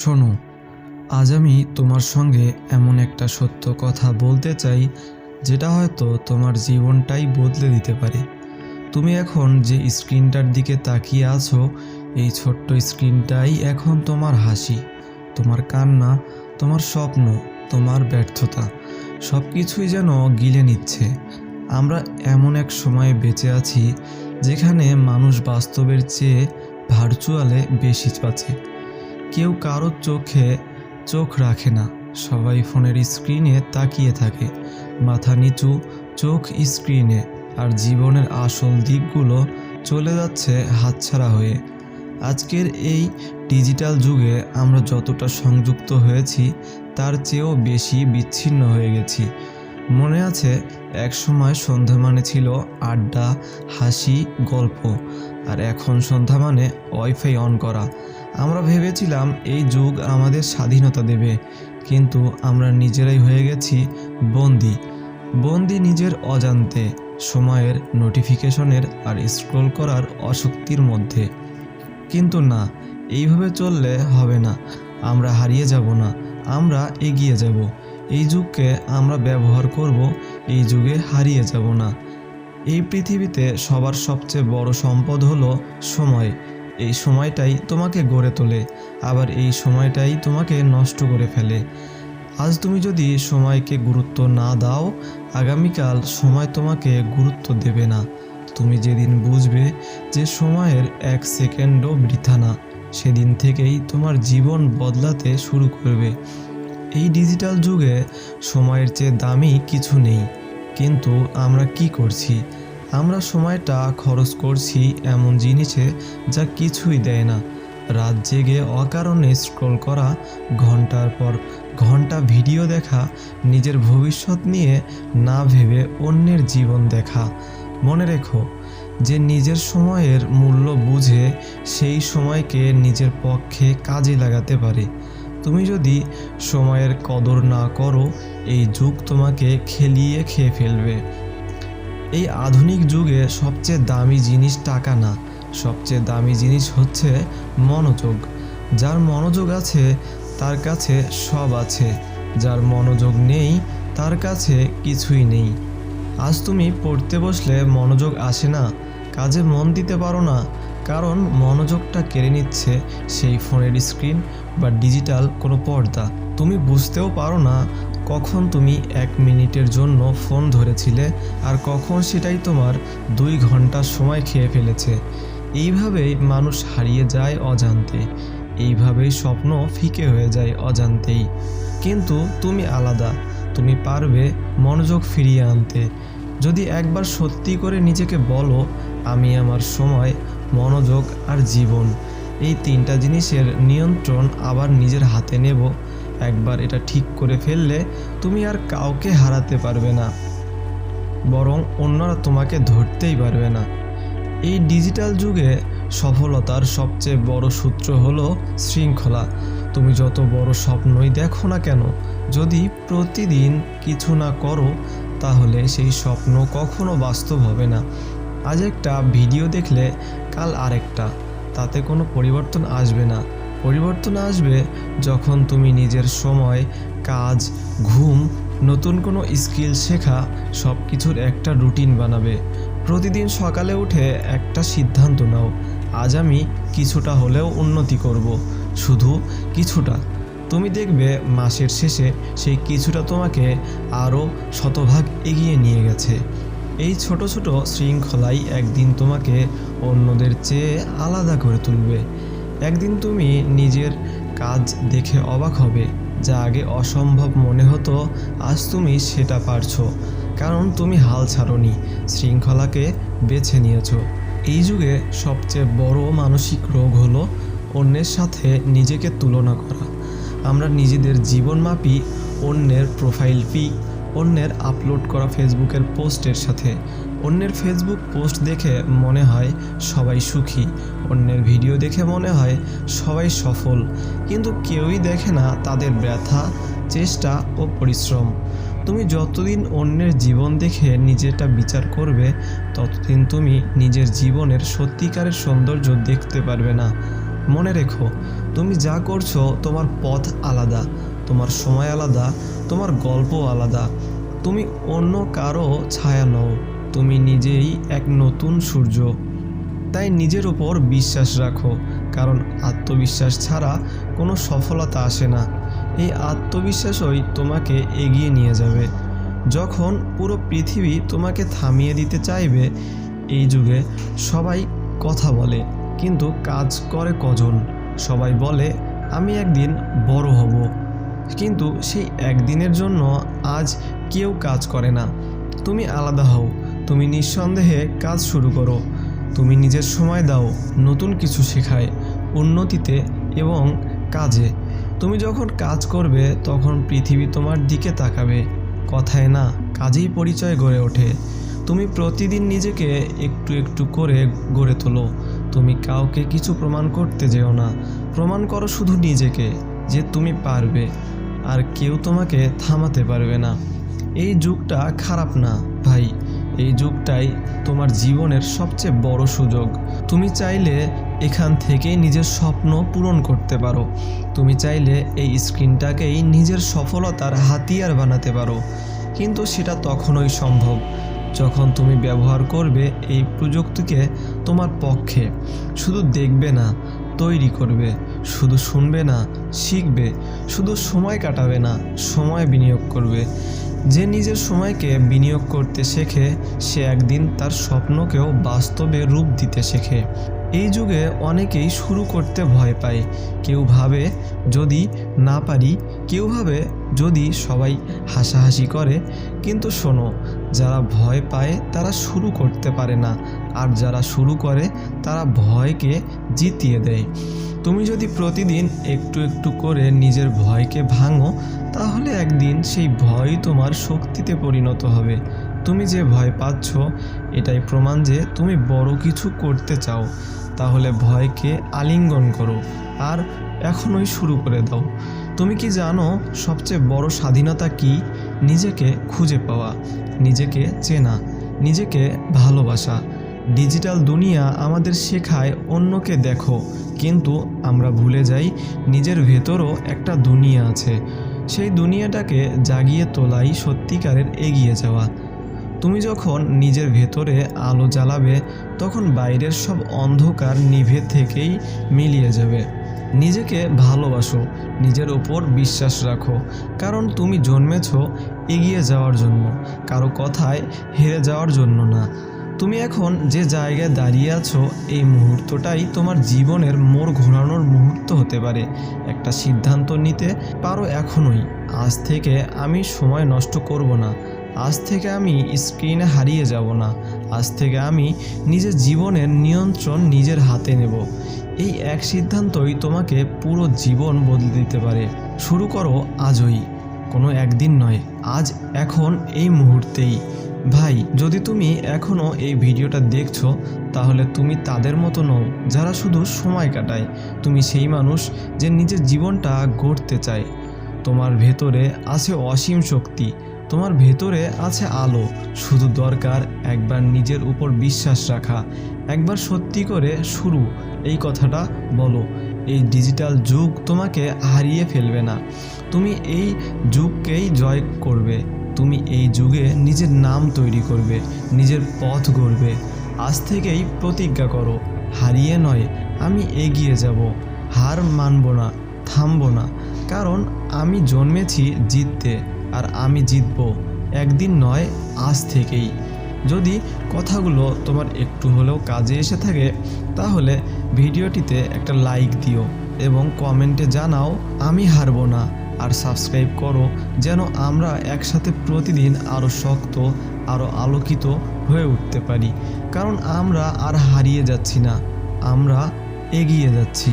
শোনো, আজ আমি তোমার সঙ্গে এমন একটা সত্য কথা বলতে চাই, যেটা হয়তো তোমার জীবনটাই বদলে দিতে পারে। তুমি এখন যে স্ক্রিনটার দিকে তাকিয়ে আছো, এই ছোট্ট স্ক্রিনটাই এখন তোমার হাসি, তোমার কান্না, তোমার স্বপ্ন, তোমার ব্যর্থতা সব কিছুই যেন গিলে নিচ্ছে। আমরা এমন এক সময়ে বেঁচে আছি, যেখানে মানুষ বাস্তবের চেয়ে ভার্চুয়ালে বেশি বাঁচে। কেউ কারোর চোখে চোখ রাখে না। সবাই ফোনের স্ক্রিনে তাকিয়ে থাকে। মাথা নিচু, চোখ স্ক্রিনে। আর জীবনের আসল দিকগুলো চলে যাচ্ছে হাতছাড়া হয়ে। আজকের এই ডিজিটাল যুগে আমরা যতটা সংযুক্ত হয়েছি, তার চেয়েও বেশি বিচ্ছিন্ন হয়ে গেছি। মনে আছে এক সময় সন্ধ্যা মানে ছিল আড্ডা, হাসি, গল্প। আর এখন সন্ধ্যা মানে ওয়াইফাই অন করা। আমরা ভেবেছিলাম এই যুগ আমাদের স্বাধীনতা দেবে, কিন্তু আমরা নিজেরাই হয়ে গেছি বন্দি। বন্দি নিজের অজান্তে, সময়ের নোটিফিকেশনের আর স্ক্রোল করার অশক্তির মধ্যে। কিন্তু না, এইভাবে চললে হবে না। আমরা হারিয়ে যাব না, আমরা এগিয়ে যাব। এই যুগকে আমরা ব্যবহার করব, এই যুগে হারিয়ে যাব না। এই পৃথিবীতে সবার সবচেয়ে বড় সম্পদ হলো সময়। এই সময়টাই তোমাকে গড়ে তোলে, আবার এই সময়টাই তোমাকে নষ্ট করে ফেলে। আজ তুমি যদি সময়কে গুরুত্ব না দাও, আগামীকাল সময় তোমাকে গুরুত্ব দেবে না। তুমি যেদিন বুঝবে যে সময়ের এক সেকেন্ডও বৃথা না, সেদিন থেকেই তোমার জীবন বদলাতে শুরু করবে। এই ডিজিটাল যুগে সময়ের চেয়ে দামি কিছু নেই। কিন্তু আমরা কি করছি? আমরা সময়টা খরচ করছি এমন জিনিসে যা কিছুই দেয় না। রাত জেগে অকারণে স্ক্রল করা, ঘণ্টার পর ঘণ্টা ভিডিও দেখা, নিজের ভবিষ্যৎ নিয়ে না ভেবে অন্যের জীবন দেখা। মনে রেখো, যে নিজের সময়ের মূল্য বুঝে সেই সময়কে নিজের পক্ষে কাজে লাগাতে পারে। তুমি যদি সময়ের কদর না করো, এই যুগ তোমাকে খেলিয়ে খেয়ে ফেলবে। এই আধুনিক যুগে সবচেয়ে দামি জিনিস টাকা না, সবচেয়ে দামি জিনিস হচ্ছে মনোযোগ। যার মনোযোগ আছে, তার কাছে সব আছে। যার মনোযোগ নেই, তার কাছে কিছুই নেই। আজ তুমি পড়তে বসলে মনোযোগ আসে না, কাজে মন দিতে পারো না, কারণ মনোযোগটা কেড়ে নিচ্ছে সেই ফোনের স্ক্রিন বা ডিজিটাল কোনো পর্দা, তুমি বুঝতেও পারো না কখন তুমি এক মিনিটের জন্য ফোন ধরেছিলে আর কখন সেটাই তোমার দুই ঘণ্টা সময় খেয়ে ফেলেছে। এইভাবেই মানুষ হারিয়ে যায় অজান্তে, এইভাবেই স্বপ্ন ফিকে হয়ে যায় অজান্তেই। কিন্তু তুমি আলাদা, তুমি পারবে মনোযোগ ফিরিয়ে আনতে। যদি একবার সত্যি করে নিজেকে বলো, আমি আমার সময়, মনোযোগ আর জীবন এই তিনটা জিনিসের নিয়ন্ত্রণ আবার নিজের হাতে নেব। একবার এটা ঠিক করে ফেললে তুমি আর কাউকে হারাতে পারবে না। বরং অন্যরা তোমাকে ধরতেই পারবে না। এই ডিজিটাল যুগে সফলতার সবচেয়ে বড় সূত্র হলো শৃঙ্খলা। তুমি যত বড় স্বপ্নই দেখো না কেন, যদি প্রতিদিন কিছু না করো, তাহলে সেই স্বপ্ন কখনো বাস্তব হবে না। আজ একটা ভিডিও দেখলে, কাল আরেকটা। তাতে কোনো পরিবর্তন আসবে না। পরিবর্তন আসবে যখন তুমি নিজের সময়, কাজ, ঘুম, নতুন কোনো স্কিল শেখা সব কিছুর একটা রুটিন বানাবে। প্রতিদিন সকালে উঠে একটা সিদ্ধান্ত নাও, আজ আমি কিছুটা হলেও উন্নতি করব। শুধু কিছুটা। তুমি দেখবে মাসের শেষে সেই কিছুটা তোমাকে আরও শতভাগ এগিয়ে নিয়ে গেছে। এই ছোট ছোট শৃঙ্খলাই একদিন তোমাকে অন্যদের চেয়ে আলাদা করে তুলবে। একদিন তুমি নিজের কাজ দেখে অবাক হবে। যা আগে অসম্ভব মনে হতো, আজ তুমি সেটা পারছ। কারণ তুমি হাল ছাড়নি, শৃঙ্খলাকে বেছে নিয়েছো। এই যুগে সবচেয়ে বড় মানসিক রোগ হলো অন্যের সাথে নিজেকে তুলনা করা। আমরা নিজেদের জীবন মাপি, অন্যের প্রোফাইল পিক অন্যের আপলোড করা ফেসবুকের পোস্টের সাথে। অন্যের ফেসবুক পোস্ট দেখে মনে হয় সবাই সুখী। অন্যের ভিডিও দেখে মনে হয় সবাই সফল। কিন্তু কেউই দেখে না তাদের ব্যথা, চেষ্টা ও পরিশ্রম। তুমি যতদিন অন্যের জীবন দেখে নিজেটা বিচার করবে, ততদিন তুমি নিজের জীবনের সত্যিকারের সৌন্দর্য দেখতে পারবে না। মনে রেখো, তুমি যা করছ তোমার পথ আলাদা, তোমার সময় আলাদা, তোমার গল্প আলাদা। তুমি অন্য কারও ছায়া নও। তুমি নিজেই এক নতুন সূর্য। তাই নিজের ওপর বিশ্বাস রাখো, কারণ আত্মবিশ্বাস ছাড়া কোনো সফলতা আসে না। এই আত্মবিশ্বাসই তোমাকে এগিয়ে নিয়ে যাবে। যখন পুরো পৃথিবী তোমাকে থামিয়ে দিতে চাইবে, এই যুগে সবাই কথা বলে, কিন্তু কাজ করে কজন? সবাই বলে, আমি একদিন বড় হব। কিন্তু সেই একদিনের জন্য আজ কেউ কাজ করে না। তুমি আলাদা হও তুমি নিঃসন্দেহে কাজ শুরু করো। তুমি নিজের সময় দাও, নতুন কিছু শেখায়, উন্নতিতে এবং কাজে। তুমি যখন কাজ করবে, তখন পৃথিবী তোমার দিকে তাকাবে। কথায় না, কাজেই পরিচয় গড়ে ওঠে। তুমি প্রতিদিন নিজেকে একটু একটু করে গড়ে তোলো। তুমি কাউকে কিছু প্রমাণ করতে যেও না। প্রমাণ করো শুধু নিজেকে, যে তুমি পারবে। আর কেউ তোমাকে থামাতে পারবে না। এই যুগটা খারাপ না, ভাই। এই যুগটাই তোমার জীবনের সবচেয়ে বড় সুযোগ। তুমি চাইলে এখান থেকেই নিজের স্বপ্ন পূরণ করতে পারো। তুমি চাইলে এই স্ক্রিনটাকেই নিজের সফলতার হাতিয়ার বানাতে পারো। কিন্তু সেটা তখনই সম্ভব, যখন তুমি ব্যবহার করবে এই প্রযুক্তিকে তোমার পক্ষে। শুধু দেখবে না, তৈরি করবে। শুধু শুনবে না, শিখবে। শুধু সময় কাটাবে না, সময় বিনিয়োগ করবে। যে নিজের সময়কে বিনিয়োগ করতে শেখে, সে একদিন তার স্বপ্নকেও বাস্তবে রূপ দিতে শেখে। এই যুগে অনেকেই শুরু করতে ভয় পায়। কেউ ভাবে, যদি না পারি। কেউ ভাবে, যদি সবাই হাসাহাসি করে। কিন্তু শোনো, যারা ভয় পায়, তারা শুরু করতে পারে না। আর যারা শুরু করে, তারা ভয়কে জিতিয়ে দেয়। তুমি যদি প্রতিদিন একটু একটু করে নিজের ভয়কে ভাঙো তাহলে একদিন সেই ভয় তোমার শক্তিতে পরিণত হবে। তুমি যে ভয় পাচ্ছ, এটাই প্রমাণ যে তুমি বড় কিছু করতে চাও। তাহলে ভয়কে আলিঙ্গন করো আর এখনই শুরু করে দাও। তুমি কি জানো সবচেয়ে বড় স্বাধীনতা কি? নিজেকে খুঁজে পাওয়া, নিজেকে চেনা, নিজেকে ভালোবাসা। ডিজিটাল দুনিয়া আমাদের শেখায় অন্যকে দেখো, কিন্তু আমরা ভুলে যাই নিজের ভেতরও একটা দুনিয়া আছে। সেই দুনিয়াটাকে জাগিয়ে তোলাই সত্যিকারের এগিয়ে যাওয়া। তুমি যখন নিজের ভেতরে আলো জ্বালাবে, তখন বাইরের সব অন্ধকার নিভে থেকেই মিলিয়ে যাবে। নিজেকে ভালোবাসো, নিজের ওপর বিশ্বাস রাখো, কারণ তুমি জন্মেছ এগিয়ে যাওয়ার জন্য, কারও কথায় হেরে যাওয়ার জন্য না। তুমি এখন যে জায়গায় দাঁড়িয়ে আছো, এই মুহূর্তটাই তোমার জীবনের মোড় ঘোরানোর মুহূর্ত হতে পারে। একটা সিদ্ধান্ত নিতে পারো এখনই। আজ থেকে আমি সময় নষ্ট করব না। আজ থেকে আমি স্ক্রিনে হারিয়ে যাব না। আজ থেকে আমি নিজের জীবনের নিয়ন্ত্রণ নিজের হাতে নেব। এই এক সিদ্ধান্তই তোমাকে পুরো জীবন বদলে দিতে পারে। শুরু করো আজই। কোনো একদিন নয়, আজ, এখন, এই মুহূর্তেই। ভাই, যদি তুমি এখনও এই ভিডিওটা দেখছ, তাহলে তুমি তাদের মতো নও, যারা শুধু সময় কাটায়। তুমি সেই মানুষ যে নিজের জীবনটা গড়তে চায়। তোমার ভেতরে আছে অসীম শক্তি, তোমার ভেতরে আছে আলো। শুধু দরকার একবার নিজের উপর বিশ্বাস রাখা, একবার সত্যি করে শুরু, এই কথাটা বলো। এই ডিজিটাল যুগ তোমাকে হারিয়ে ফেলবে না। তুমি এই যুগকেই জয় করবে। তুমি এই যুগে নিজের নাম তৈরি করবে, নিজের পথ গড়বে। আজ থেকেই প্রতিজ্ঞা করো, হারিয়ে নয়, আমি এগিয়ে যাব। হার মানব না, থামবো না, কারণ আমি জন্মেছি জিততে, আর আমি জিতব। একদিন নয়, আজ থেকেই। যদি কথাগুলো তোমার একটু হলেও কাজে এসে থাকে, তাহলে ভিডিওটিতে একটা লাইক দিও এবং কমেন্টে জানাও, আমি হারবো না। আর সাবস্ক্রাইব করো যেন আমরা একসাথে প্রতিদিন আরও শক্ত আরও আলোকিত হয়ে উঠতে পারি। কারণ আমরা আর হারিয়ে যাচ্ছি না, আমরা এগিয়ে যাচ্ছি।